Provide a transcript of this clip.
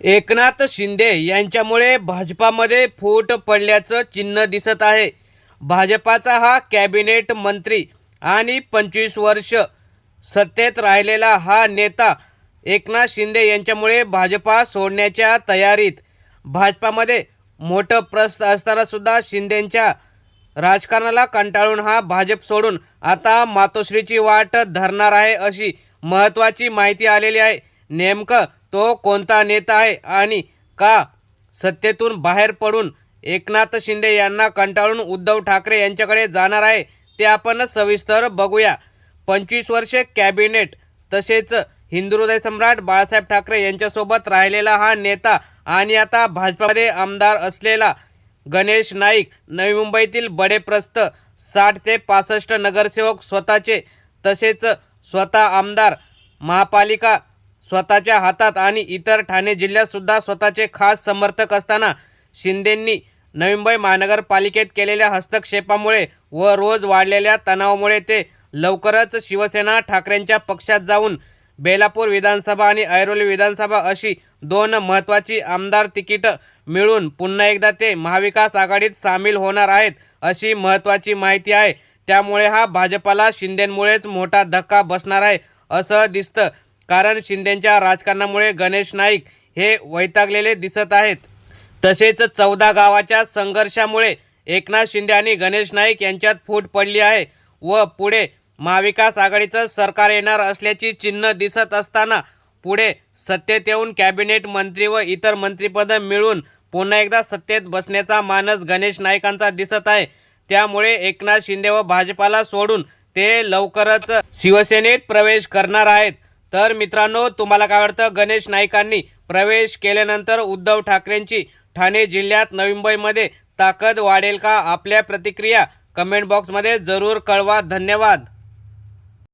एकनाथ शिंदे यांच्यामुळे भाजपामध्ये फूट पडल्याचं चिन्ह दिसत आहे. भाजपाचा हा कॅबिनेट मंत्री आणि पंचवीस वर्ष सत्तेत राहिलेला हा नेता एकनाथ शिंदे यांच्यामुळे भाजपा सोडण्याच्या तयारीत. भाजपामध्ये मोठं प्रस्त असतानासुद्धा शिंदेंच्या राजकारणाला कंटाळून हा भाजप सोडून आता मातोश्रीची वाट धरणार आहे अशी महत्त्वाची माहिती आलेली आहे. नेमकं तो कोणता नेता आहे आणि का सत्तेतून बाहेर पडून एकनाथ शिंदे यांना कंटाळून उद्धव ठाकरे यांच्याकडे जाणार आहे ते आपण सविस्तर बघूया. पंचवीस वर्षे कॅबिनेट तसेच हिंदुहृदय सम्राट बाळासाहेब ठाकरे यांच्यासोबत राहिलेला हा नेता आणि आता भाजपामध्ये आमदार असलेला गणेश नाईक नवी मुंबईतील बडेप्रस्त साठ ते पासष्ट नगरसेवक स्वतःचे तसेच स्वतः आमदार महापालिका स्वतःच्या हातात आणि इतर ठाणे जिल्ह्यातसुद्धा स्वतःचे खास समर्थक असताना शिंदेंनी नवी मुंबई महानगरपालिकेत केलेल्या हस्तक्षेपामुळे व रोज वाढलेल्या तणावामुळे ते लवकरच शिवसेना ठाकरेंच्या पक्षात जाऊन बेलापूर विधानसभा आणि ऐरोली विधानसभा अशी दोन महत्त्वाची आमदार तिकीटं मिळून पुन्हा एकदा ते महाविकास आघाडीत सामील होणार आहेत अशी महत्त्वाची माहिती आहे. त्यामुळे हा भाजपाला शिंदेमुळेच मोठा धक्का बसणार आहे असं दिसतं. कारण शिंदेच्या राजकारणामुळे गणेश नाईक हे वैतागलेले दिसत आहेत. तसेच चौदा गावाच्या संघर्षामुळे एकनाथ शिंदे आणि गणेश नाईक यांच्यात फूट पडली आहे व पुढे महाविकास आघाडीचं सरकार येणार असल्याची चिन्ह दिसत असताना पुढे सत्तेत येऊन कॅबिनेट मंत्री व इतर मंत्रिपदं मिळून पुन्हा एकदा सत्तेत बसण्याचा मानस गणेश नाईकांचा दिसत आहे. त्यामुळे एकनाथ शिंदे व भाजपाला सोडून ते लवकरच शिवसेनेत प्रवेश करणार आहेत. तर मित्रांनो तुम्हाला काय वाटतं? गणेश नाईकांनी प्रवेश केल्यानंतर उद्धव ठाकरेंची ठाणे जिल्ह्यात नवी मुंबईमध्ये ताकद वाढेल का? आपल्या प्रतिक्रिया कमेंट बॉक्समध्ये जरूर कळवा. धन्यवाद.